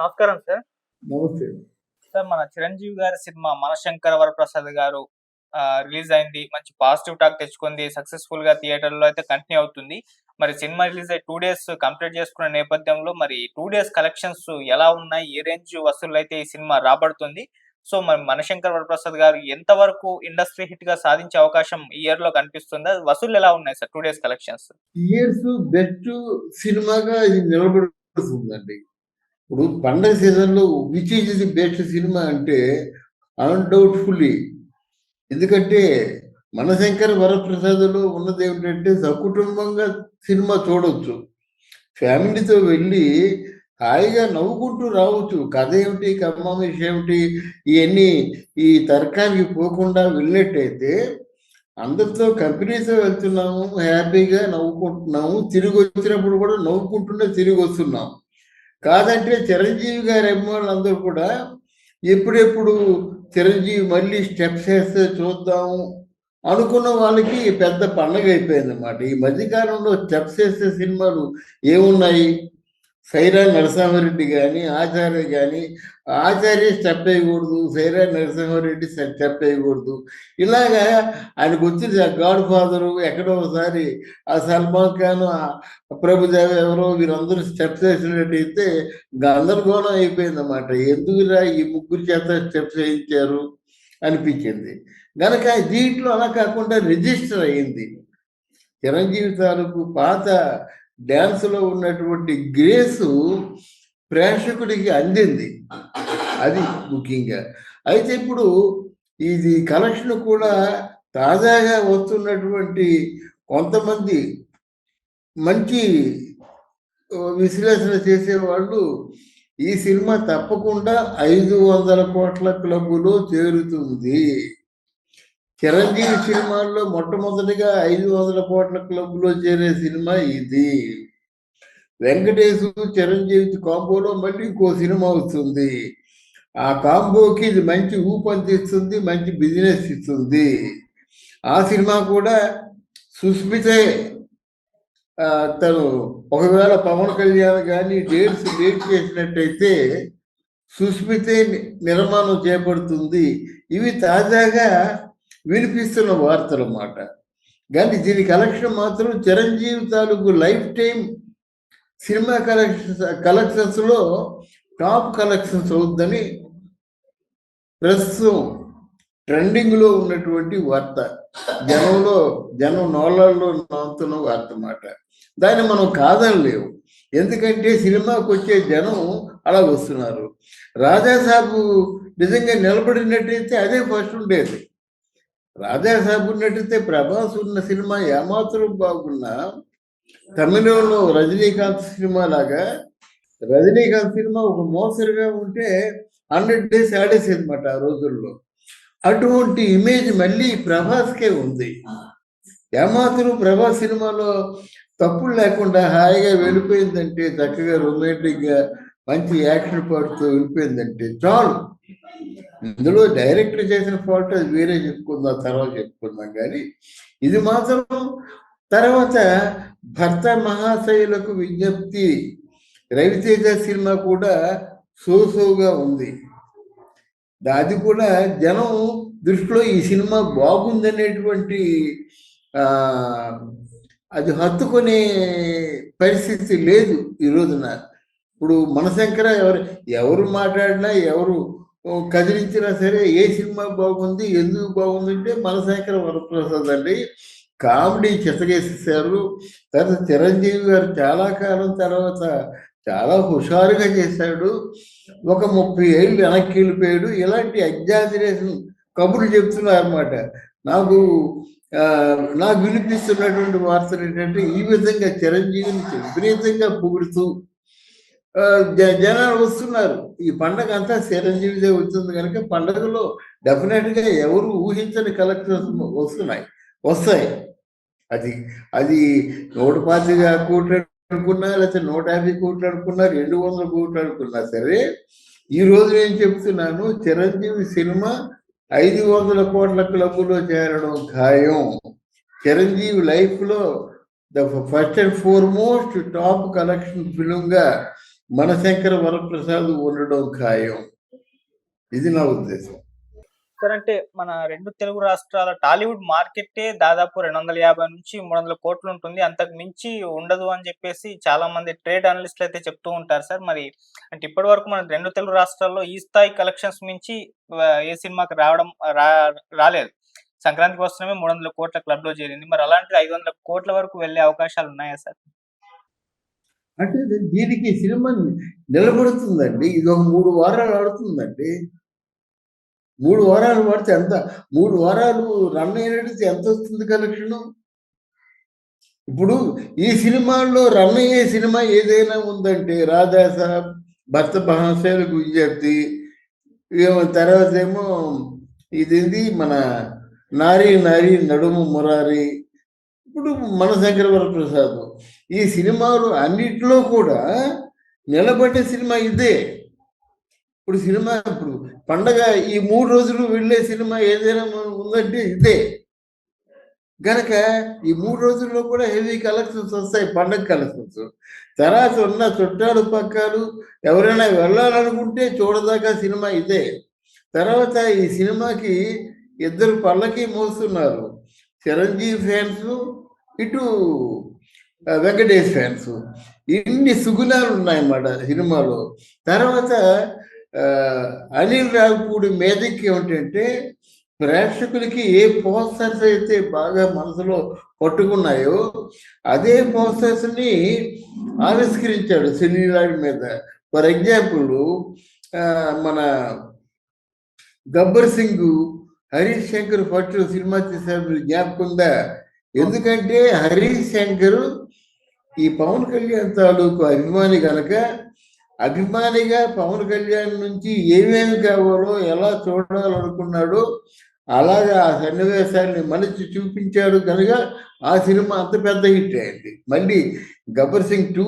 నమస్కారం సార్. నమస్తే. సార్ మన చిరంజీవి గారి సినిమా మనశంకర వరప్రసాద్ గారు రిలీజ్ అయింది. మంచి పాజిటివ్ టాక్ తెచ్చుకుంది. సక్సెస్ఫుల్గా థియేటర్లో అయితే కంటిన్యూ అవుతుంది. మరి సినిమా రిలీజ్ అయ్యి టూ డేస్ కంప్లీట్ చేసుకున్న నేపథ్యంలో మరి టూ డేస్ కలెక్షన్స్ ఎలా ఉన్నాయి? ఏ రేంజ్ వసూలు అయితే ఈ సినిమా రాబడుతుంది? సో మరి మనశంకర్ వరప్రసాద్ గారు ఎంత వరకు ఇండస్ట్రీ హిట్గా సాధించే అవకాశం ఈ ఇయర్లో కనిపిస్తుందా? వసూలు ఎలా ఉన్నాయి sir two days collections? Years best సినిమాగా ఇది నిలబడుతుందండి. ఇప్పుడు పండగ సీజన్లో which is the best cinema అంటే అన్డౌట్ఫుల్లీ. ఎందుకంటే మనశంకర్ వరప్రసాద్లో ఉన్నది ఏమిటంటే సకుటుంబంగా సినిమా చూడవచ్చు ఫ్యామిలీతో వెళ్ళి హాయిగా నవ్వుకుంటూ రావచ్చు. కథ ఏమిటి కమ్మామిష్ ఏమిటి ఇవన్నీ ఈ తర్కానికి పోకుండా వెళ్ళినట్టయితే అందరితో కంపెనీతో వెళ్తున్నాము హ్యాపీగా నవ్వుకుంటున్నాము తిరిగి వచ్చినప్పుడు కూడా నవ్వుకుంటూనే తిరిగి వస్తున్నాం. కాదంటే చిరంజీవి గారి అభిమానులు కూడా ఎప్పుడెప్పుడు చిరంజీవి మళ్ళీ స్టెప్స్ వేస్తే చూద్దాము అనుకున్న వాళ్ళకి పెద్ద పండగ అయిపోయింది అన్నమాట ఈ మధ్యకాలంలో స్టెప్స్ వేసే సినిమాలు ఏమున్నాయి? సైరా నరసింహారెడ్డి కానీ ఆచార్య కానీ ఆచార్య స్టెప్ వేయకూడదు సైరా నరసింహారెడ్డి స్టెప్ వేయకూడదు ఇలాగా ఆయనకు వచ్చింది గాడ్ ఫాదరు ఎక్కడో ఒకసారి ఆ సల్మాన్ ఖాన్ ప్రభుదేవ ఎవరో వీరందరూ స్టెప్స్ వేసినట్టయితే గందరగోళం అయిపోయిందన్నమాట. ఎందుకురా ఈ ముగ్గురు చేత స్టెప్స్ వేయించారు అనిపించింది. గనక దీంట్లో అలా కాకుండా రిజిస్టర్ అయింది. చిరంజీవి తాలూకు పాత డ్యాన్స్లో ఉన్నటువంటి గ్రేసు ప్రేక్షకుడికి అందింది. అది ముఖ్యంగా. అయితే ఇప్పుడు ఇది కలెక్షన్ కూడా తాజాగా వస్తున్నటువంటి కొంతమంది మంచి విశ్లేషణ చేసేవాళ్ళు ఈ సినిమా తప్పకుండా ఐదు వందల కోట్ల క్లబ్లో చేరుతుంది. చిరంజీవి సినిమాల్లో మొట్టమొదటిగా ఐదు వందల కోట్ల క్లబ్లో చేరే సినిమా ఇది. వెంకటేశు చిరంజీవి కాంబోలో మళ్ళీ ఇంకో సినిమా వస్తుంది. ఆ కాంబోకి ఇది మంచి ఊపందిస్తుంది మంచి బిజినెస్ ఇస్తుంది. ఆ సినిమా కూడా సుస్మితే తను ఒకవేళ పవన్ కళ్యాణ్ కానీ డేట్స్ డేట్ చేసినట్టయితే సుస్మితే నిర్మాణం చేపడుతుంది. ఇవి తాజాగా వినిపిస్తున్న వార్తలు అన్నమాట. కానీ దీని కలెక్షన్ మాత్రం చిరంజీవి తాలూకు లైఫ్ టైం సినిమా కలెక్షన్స్ కలెక్షన్స్లో టాప్ కలెక్షన్స్ అవుద్దని ప్రస్తుతం ట్రెండింగ్లో ఉన్నటువంటి వార్త. జనంలో జనం నోళ్ళల్లో నాంతున్న వార్త అన్నమాట. దాన్ని మనం కాదనలేవు ఎందుకంటే సినిమాకు వచ్చే జనం అలా వస్తున్నారు. రాజాసాబు నిజంగా నిలబడినట్టయితే అదే ఫస్ట్ ఉండేది. రాజాసాబు నటితే ప్రభాస్ ఉన్న సినిమా ఏమాత్రం బాగున్నా తమిళంలో రజనీకాంత్ సినిమా లాగా రజనీకాంత్ సినిమా ఒక మోసరిగా ఉంటే హండ్రెడ్ డేస్ ఆడేసేది అనమాట ఆ రోజుల్లో. అటువంటి ఇమేజ్ మళ్ళీ ప్రభాస్కే ఉంది. ఏమాత్రం ప్రభాస్ సినిమాలో తప్పులు లేకుండా హాయిగా వెళ్ళిపోయిందంటే చక్కగా రొమాంటిక్గా మంచి యాక్షన్ పడుతూ వెళ్ళిపోయిందంటే చాలు. ఇందులో డైరెక్టర్ చేసిన ఫాల్ట్ అది వేరే చెప్పుకుందాం తర్వాత చెప్పుకుందాం. కానీ ఇది మాత్రం తర్వాత భర్త మహాశయులకు విజ్ఞప్తి. రవితేజ సినిమా కూడా సోసోగా ఉంది. అది కూడా జనం దృష్టిలో ఈ సినిమా బాగుందనేటువంటి అనేటువంటి అది హత్తుకునే పరిస్థితి లేదు ఈ రోజున. ఇప్పుడు మనశంకర ఎవరు ఎవరు మాట్లాడినా ఎవరు కదిలించినా సరే ఏ సినిమా బాగుంది ఎందుకు బాగుందంటే మనశంకర వరప్రసాద్ అండి. కామెడీ చితగేసేసారు తర్వాత చిరంజీవి గారు చాలా కాలం తర్వాత చాలా హుషారుగా చేశాడు. ఒక ముప్పై ఏళ్ళు వెనక్కి వెళ్ళిపోయాడు. ఇలాంటి ఎగ్జాజరేషన్ కబుర్లు చెప్తున్నారు అనమాట నాకు నాకు వినిపిస్తున్నటువంటి వార్తలు ఏంటంటే ఈ విధంగా చిరంజీవిని విపరీతంగా పొగుడుతూ జనాలు వస్తున్నారు. ఈ పండగ అంతా చిరంజీవిదే వచ్చింది కనుక పండగలో డెఫినెట్గా ఎవరు ఊహించని కలెక్షన్స్ వస్తున్నాయి. వస్తాయి. అది అది నూట పాతిక కోట్లు అనుకున్నా లేకపోతే నూట యాభై కోట్లు అనుకున్నా రెండు వందల కోట్లు అనుకున్నా సరే ఈ రోజు నేను చెప్తున్నాను చిరంజీవి సినిమా ఐదు వందల కోట్ల క్లబ్లో చేరడం ఖాయం. చిరంజీవి లైఫ్లో the first and four most top collection ఫిలింగా Manashankara Varaprasad ఉండడం ఖాయం. ఇది నా ఉద్దేశం. సార్ అంటే మన రెండు తెలుగు రాష్ట్రాల టాలీవుడ్ మార్కెటే దాదాపు రెండు వందల యాభై నుంచి మూడు వందల కోట్లు ఉంటుంది. అంతకు మించి ఉండదు అని చెప్పేసి చాలా మంది ట్రేడ్ అనలిస్టులు అయితే చెప్తూ ఉంటారు సార్. మరి అంటే ఇప్పటి వరకు మన రెండు తెలుగు రాష్ట్రాల్లో ఈ స్థాయి కలెక్షన్స్ మించి ఏ సినిమాకి రావడం రాలేదు. సంక్రాంతికి కోసమే మూడు వందల కోట్ల క్లబ్లో చేరింది. మరి అలాంటి ఐదు వందల కోట్ల వరకు వెళ్ళే అవకాశాలు ఉన్నాయా సార్? అంటే దీనికి సినిమా నిలబడుతుందండి. ఇది ఒక మూడు వారాలు ఆడుతుందండి. మూడు వారాలు పడితే ఎంత? మూడు వారాలు రన్ అయినట్టు ఎంత వస్తుంది కలెక్షన్? ఇప్పుడు ఈ సినిమాల్లో రన్ అయ్యే సినిమా ఏదైనా ఉందంటే రాధా సాబ్ భర్త మహాశైలకు విజ్ఞప్తి తర్వాత ఏమో ఇదేంది మన నారి నారి నడుము మురారి ఇప్పుడు మనశంకర వరప్రసాద్ ఈ సినిమాలు అన్నిటిలో కూడా నిలబడే సినిమా ఇదే. ఇప్పుడు సినిమా ఇప్పుడు పండగ ఈ మూడు రోజులు వెళ్ళే సినిమా ఏదైనా ఉందంటే ఇదే. గనక ఈ మూడు రోజుల్లో కూడా హెవీ కలెక్షన్స్ వస్తాయి పండగ కలెక్షన్స్. తర్వాత ఉన్న చుట్టాలు పక్కాలు ఎవరైనా వెళ్ళాలనుకుంటే చూడదాకా సినిమా ఇదే. తర్వాత ఈ సినిమాకి ఇద్దరు పళ్ళకి మోస్తున్నారు. చిరంజీవి ఫ్యాన్స్ ఇటు వెంకటేష్ ఫ్యాన్స్. ఇన్ని సుగుణాలు ఉన్నాయన్నమాట సినిమాలో. తర్వాత అనిల్ రావుపూడి మేధకి ఏమిటంటే ప్రేక్షకులకి ఏ పోస్టర్స్ అయితే బాగా మనసులో పట్టుకున్నాయో అదే పోస్టర్స్ని ఆవిష్కరించాడు సినీరాడి మీద. ఫర్ ఎగ్జాంపుల్ మన గబ్బర్ సింగ్ హరీష్ శంకర్ ఫస్ట్ సినిమా తీశారు జ్ఞాపకం ఉందా? ఎందుకంటే హరీష్ శంకర్ ఈ పవన్ కళ్యాణ్ తాలూకు అభిమాని కనుక అభిమానిగా పవన్ కళ్యాణ్ నుంచి ఏమేమి కావాలో ఎలా చూడాలనుకున్నాడో అలాగా ఆ సన్నివేశాన్ని మలిచి చూపించాడు కనుక ఆ సినిమా అంత పెద్ద హిట్ అయింది. మళ్ళీ గబ్బర్ సింగ్ టూ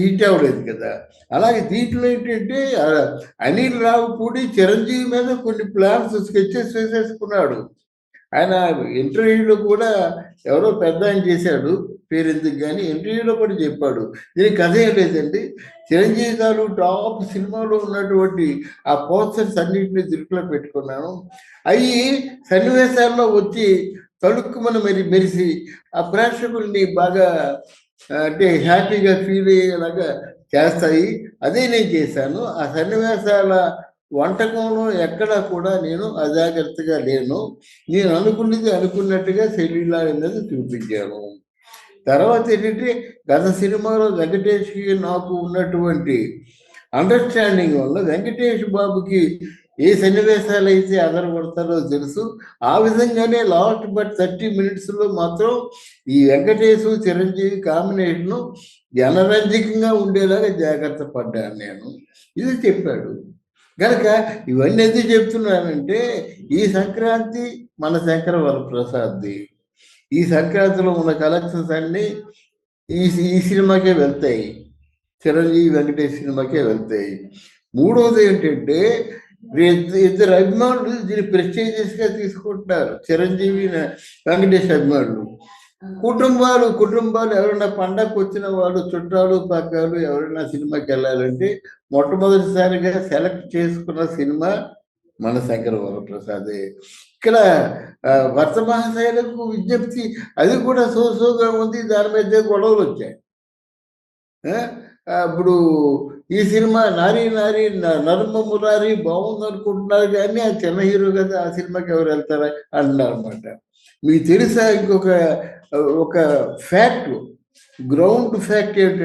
హిట్ అవ్వలేదు కదా. అలాగే దీంట్లో ఏంటంటే అనిల్ రావుపూడి చిరంజీవి మీద కొన్ని ప్లాన్స్ స్కెచెస్ వేసేసుకున్నాడు. ఆయన ఇంటర్వ్యూలో కూడా ఎవరో పెద్ద ఆయన చేశాడు పేరు ఎందుకు కానీ ఇంటర్వ్యూలో కూడా చెప్పాడు. దీనికి కథ ఏం లేదండి. చిరంజీవి గారు టాప్ సినిమాలో ఉన్నటువంటి ఆ పోస్టర్స్ అన్నింటినీ దృష్టిలో పెట్టుకున్నాను. అవి సన్నివేశాల్లో వచ్చి తలుక్కుమని మరి మెరిసి ఆ ప్రేక్షకుల్ని బాగా అంటే హ్యాపీగా ఫీల్ అయ్యేలాగా చేస్తాయి. అదే నేను చేశాను. ఆ సన్నివేశాల వంటకంలో ఎక్కడా కూడా నేను అజాగ్రత్తగా లేను. నేను అనుకున్నది అనుకున్నట్టుగా శరీరా అనేది చూపించాను. తర్వాత ఏంటంటే గత సినిమాలో వెంకటేష్కి నాకు ఉన్నటువంటి అండర్స్టాండింగ్ వల్ల వెంకటేష్ బాబుకి ఏ సన్నివేశాలు అయితే అదరపడతారో తెలుసు. ఆ విధంగానే లాస్ట్ బట్ థర్టీ మినిట్స్లో మాత్రం ఈ వెంకటేష్ చిరంజీవి కాంబినేషను జనరంజకంగా ఉండేలాగా జాగ్రత్త పడ్డాను నేను. ఇది చెప్పాడు. కనుక ఇవన్నీ ఎందుకు చెప్తున్నానంటే ఈ సంక్రాంతి మన శంకర వరప్రసాద్ది ఈ సంక్రాంతిలో ఉన్న కలెక్షన్స్ అన్నీ ఈ ఈ సినిమాకే వెళ్తాయి. చిరంజీవి వెంకటేష్ సినిమాకే వెళ్తాయి. మూడవది ఏంటంటే ఇద్దరు ఇద్దరు అభిమానులు దీన్ని ప్రెస్టేజియస్గా తీసుకుంటున్నారు. చిరంజీవి వెంకటేష్ అభిమానులు. కుటుంబాలు కుటుంబాలు ఎవరైనా పండగకు వచ్చిన వాళ్ళు చుట్టాలు పక్కలు ఎవరైనా సినిమాకి వెళ్ళాలంటే మొట్టమొదటిసారిగా సెలెక్ట్ చేసుకున్న సినిమా మన శంకర వరప్రసాదే ఇక్కడ భర్త మహాశైలకు విజ్ఞప్తి అది కూడా సోసోగా ఉంది దాని మీద గొడవలు వచ్చాయి. ఆ, ఇప్పుడు ఈ సినిమా నారీ నారీ నర్మ మురారి బాగుంది అనుకుంటున్నారు కానీ ఆ చిన్న హీరో కదా ఆ సినిమాకి ఎవరు వెళ్తారా? అంటున్నారు అనమాట మీకు తెలుసా ఇంకొక ఒక ఫ్యాక్ట్ గ్రౌండ్ ఫ్యాక్ట్ ఏంటంటే